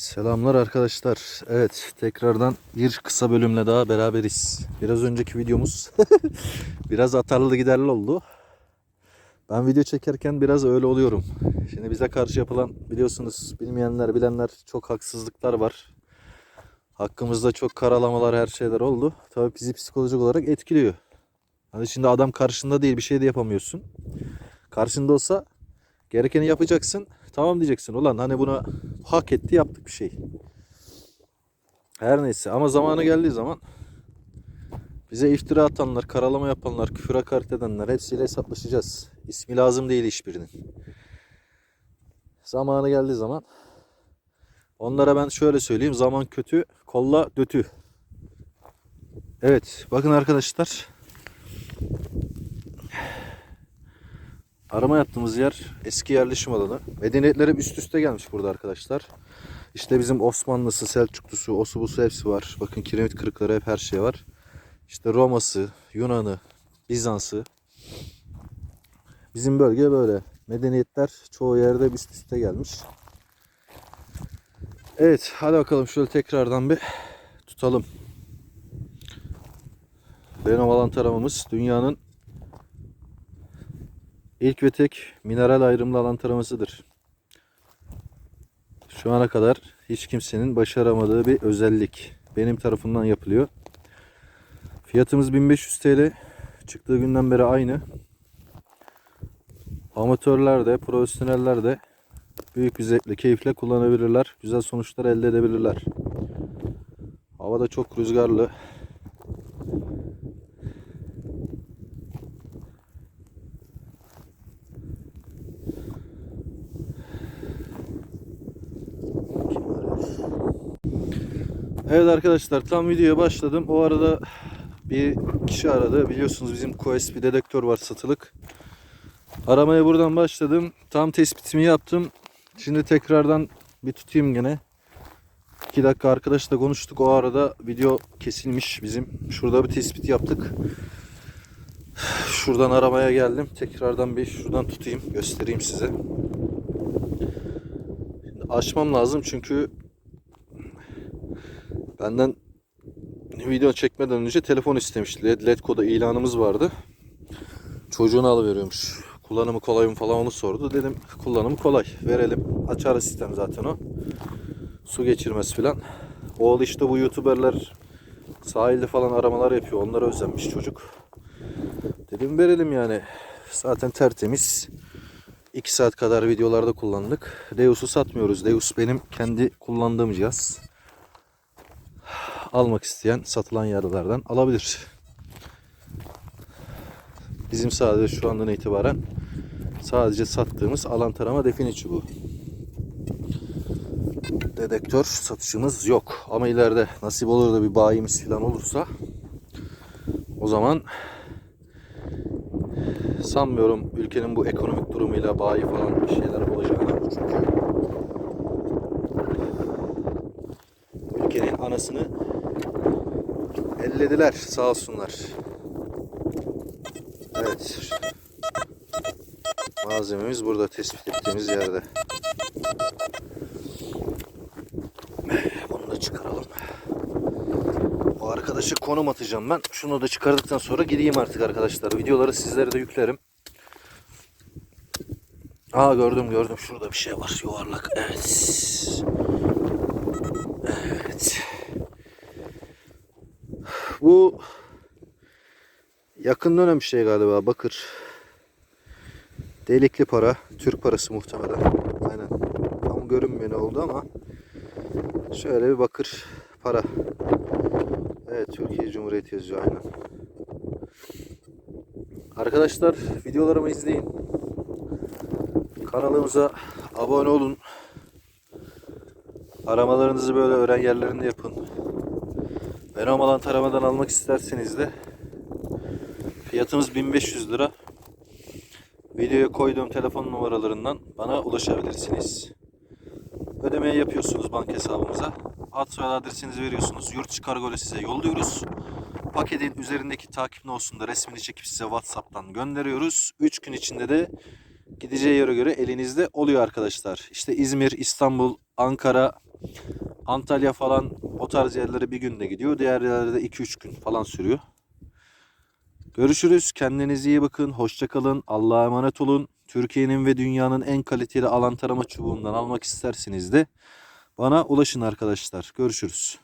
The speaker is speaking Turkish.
Selamlar arkadaşlar. Evet tekrardan bir kısa bölümle daha beraberiz. Biraz önceki videomuz biraz atarlı giderli oldu. Ben video çekerken biraz öyle oluyorum. Şimdi bize karşı yapılan biliyorsunuz bilmeyenler bilenler çok haksızlıklar var. Hakkımızda çok karalamalar her şeyler oldu. Tabii bizi psikolojik olarak etkiliyor. Hani şimdi adam karşında değil bir şey de yapamıyorsun. Karşında olsa gerekeni yapacaksın. Tamam diyeceksin. Ulan hani buna hak etti yaptık bir şey. Her neyse ama zamanı geldiği zaman bize iftira atanlar, karalama yapanlar, küfür hakaret edenler hepsiyle hesaplaşacağız. İsmi lazım değil hiçbirinin. Zamanı geldiği zaman onlara ben şöyle söyleyeyim. Zaman kötü, kolla dötü. Evet bakın arkadaşlar. Arama yaptığımız yer eski yerleşim alanı. Medeniyetler hep üst üste gelmiş burada arkadaşlar. İşte bizim Osmanlısı, Selçuklusu, osu busu hepsi var. Bakın kiremit kırıkları hep her şey var. İşte Roma'sı, Yunan'ı, Bizans'ı. Bizim bölge böyle. Medeniyetler çoğu yerde üst üste gelmiş. Evet hadi bakalım şöyle tekrardan bir tutalım. Benim alan taramamız dünyanın İlk ve tek mineral ayrımlı alan taramasıdır. Şu ana kadar hiç kimsenin başaramadığı bir özellik. Benim tarafından yapılıyor. Fiyatımız 1500 TL. Çıktığı günden beri aynı. Amatörler de, profesyoneller de büyük bir zevkle, keyifle kullanabilirler. Güzel sonuçlar elde edebilirler. Hava da çok rüzgarlı. Evet arkadaşlar tam videoya başladım. O arada bir kişi aradı. Biliyorsunuz bizim Quest bir dedektör var satılık. Aramaya buradan başladım. Tam tespitimi yaptım. Şimdi tekrardan bir tutayım gene. 2 dakika arkadaşla konuştuk. O arada video kesilmiş bizim. Şurada bir tespit yaptık. Şuradan aramaya geldim. Tekrardan bir şuradan tutayım. Göstereyim size. Şimdi açmam lazım çünkü Benden video çekmeden önce telefon istemişti. LED, LED koda ilanımız vardı. Çocuğunu alıveriyormuş. Kullanımı kolay mı falan onu sordu. Dedim kullanımı kolay. Verelim. Açar sistem zaten o. Su geçirmez filan. Oğlu işte bu youtuberler sahilde falan aramalar yapıyor. Onlara özenmiş çocuk. Dedim verelim yani. Zaten tertemiz. 2 saat kadar videolarda kullandık. Deus'u satmıyoruz. Deus benim kendi kullandığım cihaz almak isteyen satılan yerlerden alabilir. Bizim sadece şu andan itibaren sadece sattığımız alan tarama define çubuğu. Dedektör satışımız yok. Ama ileride nasip olur da bir bayimiz falan olursa o zaman sanmıyorum ülkenin bu ekonomik durumuyla bayi falan bir şeyler olacağını. Çünkü ülkenin anasını ellediler sağ olsunlar. Evet. Malzememiz burada tespit ettiğimiz yerde. Bunu da çıkaralım. O arkadaşı konum atacağım ben. Şunu da çıkardıktan sonra gideyim artık arkadaşlar. Videoları sizlere de yüklerim. Aa gördüm gördüm. Şurada bir şey var. Yuvarlak. Evet. Bu yakın dönem şey galiba bakır. Delikli para. Türk parası muhtemelen. Aynen. Tam görünmüyor oldu ama şöyle bir bakır para. Evet Türkiye Cumhuriyeti yazıyor aynen. Arkadaşlar videolarımı izleyin. Kanalımıza abone olun. Aramalarınızı böyle öğren yerlerinde yapın. Benim alan taramadan almak isterseniz de fiyatımız 1500 lira. Videoya koyduğum telefon numaralarından bana ulaşabilirsiniz. Ödemeyi yapıyorsunuz banka hesabımıza. Ad soyad adresinizi veriyorsunuz. Yurt dışı kargoyla size yolluyoruz. Paketin üzerindeki takip olsun da resmini çekip size WhatsApp'tan gönderiyoruz. 3 gün içinde de gideceği yere göre elinizde oluyor arkadaşlar. İşte İzmir, İstanbul, Ankara, Antalya falan tarz yerlere bir günde gidiyor. Diğer yerlerde 2-3 gün falan sürüyor. Görüşürüz. Kendinize iyi bakın. Hoşça kalın. Allah'a emanet olun. Türkiye'nin ve dünyanın en kaliteli alan tarama çubuğundan almak isterseniz de bana ulaşın arkadaşlar. Görüşürüz.